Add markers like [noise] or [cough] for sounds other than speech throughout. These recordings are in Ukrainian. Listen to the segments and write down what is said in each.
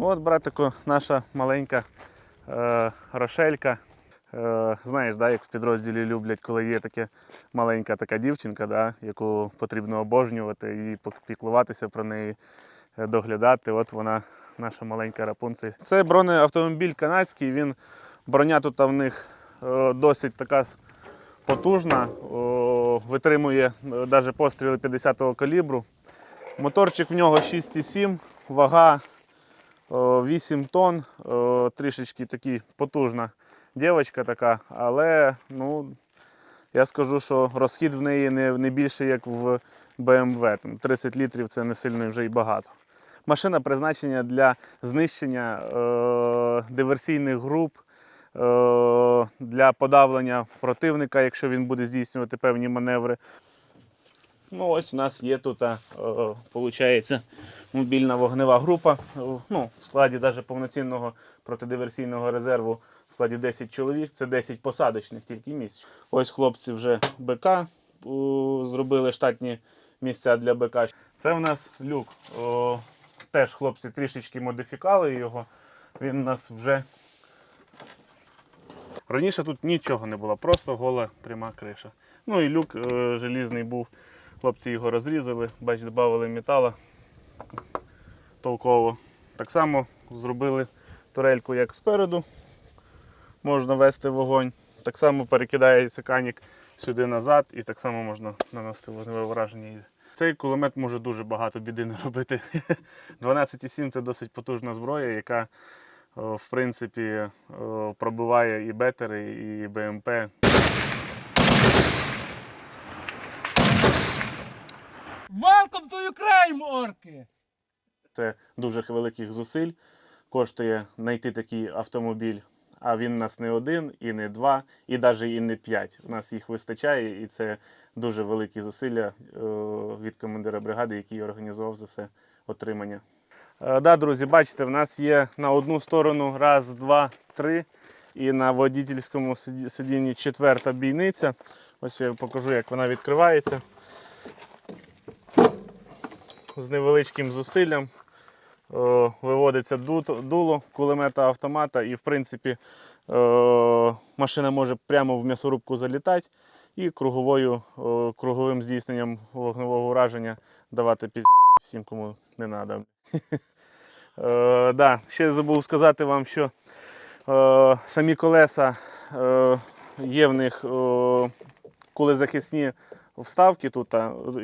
от, братику, наша маленька е, рошелька. Е, знаєш, да, як в підрозділі люблять, коли є таке маленька така дівчинка, да, яку потрібно обожнювати і піклуватися про неї, е, доглядати. От вона, наша маленька рапунцель. Це бронеавтомобіль канадський. Він броня тут в них е, досить така потужна, витримує навіть постріли 50-го калібру. Моторчик в нього 6,7, вага 8 тонн, трішечки такі потужна дівчинка така, але ну, я скажу, що розхід в неї не, не більше, як в BMW. Там 30 літрів це не сильно вже й багато. Машина призначена для знищення е, диверсійних груп, е, для подавлення противника, якщо він буде здійснювати певні маневри. Ну, ось у нас є тут, е, виходить, мобільна вогнева група. е, Ну, в складі навіть повноцінного протидиверсійного резерву в складі 10 чоловік, це 10 посадочних тільки місць. Ось хлопці вже БК зробили штатні місця для БК. Це в нас люк. О, теж хлопці трішечки модифікали його. Він у нас вже. Раніше тут нічого не було, просто гола пряма криша. Ну і люк е, желізний був. Хлопці його розрізали, бач, додали метала толково. Так само зробили турельку як спереду, можна вести вогонь. Так само перекидається канік сюди назад і так само можна наносити вогневе враження. Цей кулемет може дуже багато біди не робити. [laughs] 12,7 це досить потужна зброя, яка в принципі пробиває і бетери, і БМП. Welcome to Ukraine, орки! Це дуже великих зусиль. Коштує знайти такий автомобіль. А він у нас не один, і не два, і навіть і не п'ять. У нас їх вистачає, і це дуже великі зусилля е, від командира бригади, який організував за все отримання. Е, Да, друзі, бачите, в нас є на одну сторону раз, два, три. І на водительському сиді- сидінні четверта бійниця. Ось я покажу, як вона відкривається. З невеличким зусиллям е, виводиться дуло кулемета автомата, і в принципі е, машина може прямо в м'ясорубку залітати і круговою, е, круговим здійсненням вогневого ураження давати пізд всім, кому не треба. [laughs] Да, ще забув сказати вам, що самі колеса є в них кулезахисні вставки тут,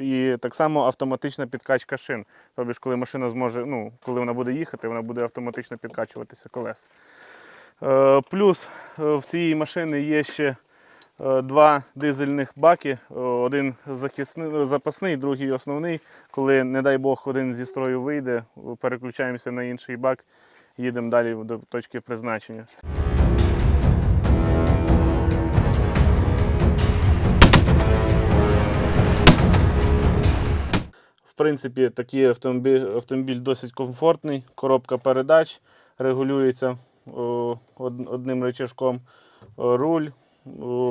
і так само автоматична підкачка шин. Тобто, коли машина зможе, ну, коли вона буде їхати, вона буде автоматично підкачуватися колеса. Е, плюс е, в цій машині є ще е, два дизельних баки. Один захисний, запасний, другий основний. Коли, не дай Бог, один зі строю вийде, переключаємося на інший бак, їдемо далі до точки призначення. Принципі, такий автомобіль, автомобіль досить комфортний. Коробка передач регулюється одним рычажком. Руль,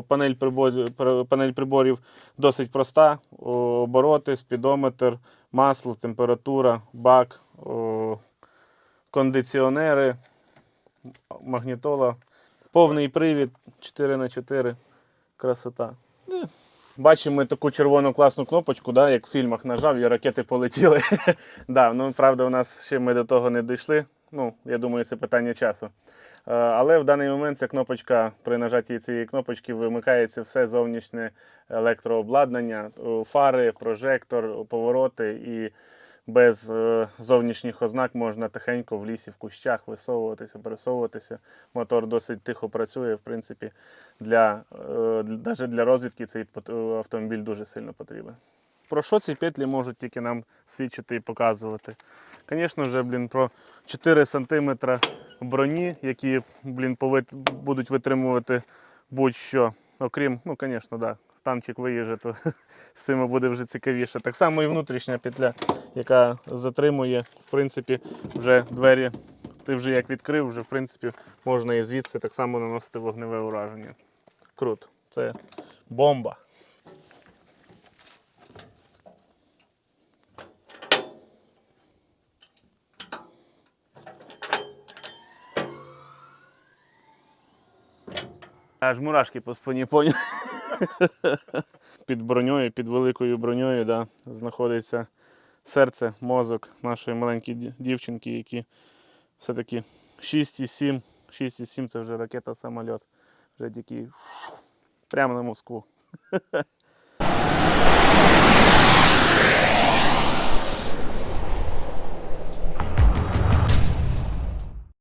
панель, приборів, панель приборів досить проста. Обороти, спідометр, масло, температура, бак, кондиціонери, магнітола. Повний привід 4х4. Красота. Бачимо таку червону класну кнопочку, да, як в фільмах нажав і ракети полетіли. [laughs] да, ну, правда, у нас ще ми до того не дійшли. Ну, я думаю, це питання часу. Е, Але в даний момент ця кнопочка, при нажатті цієї кнопочки вимикається все зовнішнє електрообладнання, фари, прожектор, повороти і без е, зовнішніх ознак можна тихенько в лісі, в кущах висовуватися, пересовуватися. Мотор досить тихо працює. В принципі, для, е, навіть для розвідки цей е, автомобіль дуже сильно потрібен. Про що ці петлі можуть тільки нам свідчити і показувати? Звісно ж, блін, про 4 см броні, які блін, будуть витримувати будь-що. Окрім, ну, звісно, да, танчик виїже, то [laughs] з цим буде вже цікавіше. Так само і внутрішня петля, яка затримує, в принципі, вже двері. Ти вже як відкрив, вже в принципі можна і звідси так само наносити вогневе ураження. Крут, Це бомба. Аж мурашки по спині поняв. Під броньою, під великою броньою, да, знаходиться серце, мозок нашої маленької дівчинки, які все-таки 6,7. 6,7 це вже ракета самоліт, Вже тільки прямо на Москву.